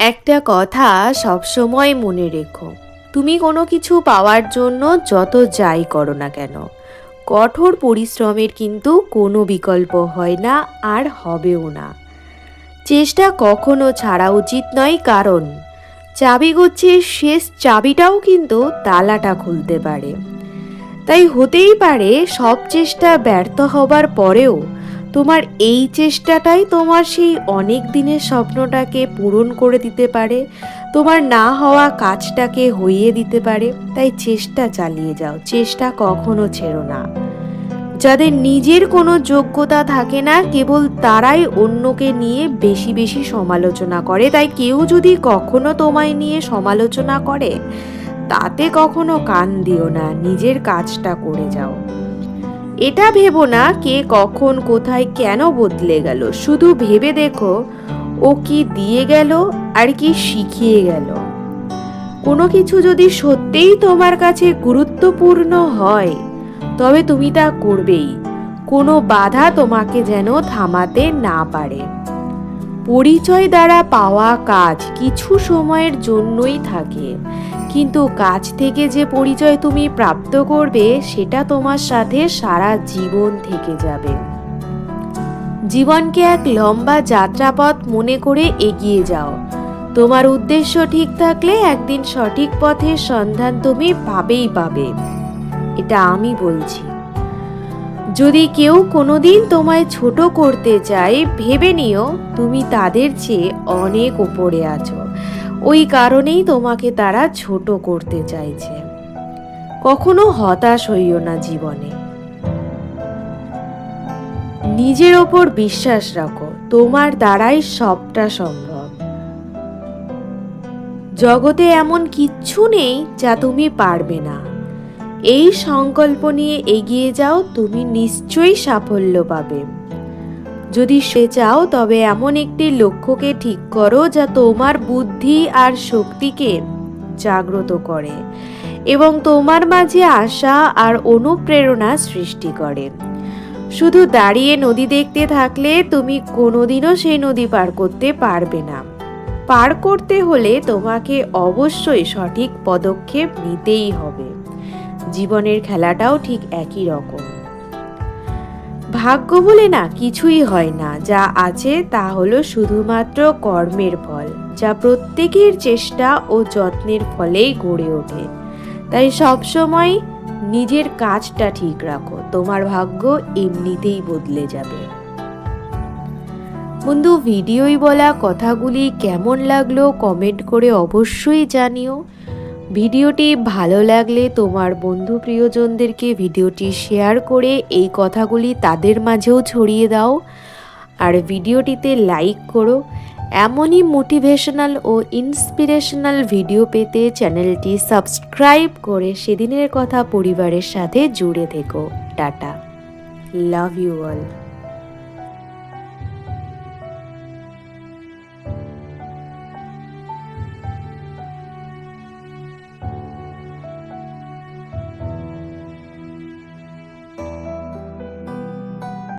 একটা কথা সবসময় মনে রেখো, তুমি কোনো কিছু পাওয়ার জন্য যত যাই করো না কেন, কঠোর পরিশ্রমের কিন্তু কোনো বিকল্প হয় না আর হবেও না। চেষ্টা কখনো ছাড়া উচিত নয়, কারণ চাবিগুচ্ছের শেষ চাবিটাও কিন্তু তালাটা খুলতে পারে। তাই হতেই পারে সব চেষ্টা ব্যর্থ হবার পরেও তোমার এই চেষ্টাটাই তোমার সেই অনেক দিনের স্বপ্নটাকে পূরণ করে দিতে পারে, তোমার না হওয়া কাজটাকে হইয়ে দিতে পারে, তাই চেষ্টা চালিয়ে যাও, চেষ্টা কখনো ছেড়ো না। যাদের নিজের কোনো যোগ্যতা থাকে না, কেবল তারাই অন্যকে নিয়ে বেশি বেশি সমালোচনা করে, তাই কেউ যদি কখনো তোমায় নিয়ে সমালোচনা করে, তাতে কখনো কান দিও না, নিজের কাজটা করে যাও। এটা ভেবো না কে কখন, কোথায় কেন বদলে গেল। শুধু ভেবে দেখো, ও কি দিয়ে গেল আর কি শিখিয়ে গেল। কোনো কিছু যদি সত্যিই তোমার কাছে গুরুত্বপূর্ণ হয়, তবে তুমি তা করবেই। কোনো বাধা তোমাকে যেন থামাতে না পারে। পরিচয় দ্বারা পাওয়া কাজ কিছু সময়ের জন্যই থাকে। কিন্তু কাজ থেকে যে পরিচয় তুমি প্রাপ্ত করবে, সেটা তোমার সাথে সারা জীবন থেকে যাবে। জীবনকে এক লম্বা যাত্রাপথ মনে করে এগিয়ে যাও। তোমার উদ্দেশ্য ঠিক থাকলে একদিন সঠিক পথের সন্ধান তুমি পাবেই পাবে। এটা আমি বলছি। যদি কেউ কোনোদিন তোমায় ছোট করতে চায়, ভেবে নিও, তুমি তাদের চেয়ে অনেক ওপরে আছো। ওই কারণেই তোমাকে তারা ছোট করতে চাইছে। কখনো হতাশ হইও না জীবনে। নিজের ওপর বিশ্বাস রাখো, তোমার দ্বারাই সবটা সম্ভব। জগতে এমন কিচ্ছু নেই যা তুমি পারবে না। এই সংকল্প নিয়ে এগিয়ে যাও, তুমি নিশ্চয়ই সাফল্য পাবে। যদি সে চাও, তবে এমন একটি লক্ষ্যকে ঠিক করো, যা তোমার বুদ্ধি আর শক্তিকে জাগ্রত করে এবং তোমার মাঝে আশা আর অনুপ্রেরণা সৃষ্টি করে। শুধু দাঁড়িয়ে নদী দেখতে থাকলে তুমি কোনোদিনও সেই নদী পার করতে পারবে না। পার করতে হলে তোমাকে অবশ্যই সঠিক পদক্ষেপ নিতেই হবে। জীবনের খেলাটাও ঠিক একই রকম। ভাগ্য বলে না, কিছুই হয় না। যা আছে তা হলো শুধুমাত্র কর্মের ফল, যা প্রত্যেকের চেষ্টা ও যত্নের ফলেই গড়ে ওঠে। তাই সবসময় নিজের কাজটা ঠিক রাখো, তোমার ভাগ্য এমনিতেই বদলে যাবে। বন্ধু, ভিডিওই বলা কথাগুলি কেমন লাগল কমেন্ট করে অবশ্যই জানিও। ভিডিওটি ভালো লাগলে তোমার বন্ধু প্রিয়জনদেরকে ভিডিওটি শেয়ার করে এই কথাগুলি তাদের মাঝেও ছড়িয়ে দাও। আর ভিডিওটিতে লাইক করো। এমনই মোটিভেশনাল ও ইন্সপিরেশনাল ভিডিও পেতে চ্যানেলটি সাবস্ক্রাইব করে সেদিনের কথা পরিবারের সাথে জুড়ে থেকো। টাটা। Love you all.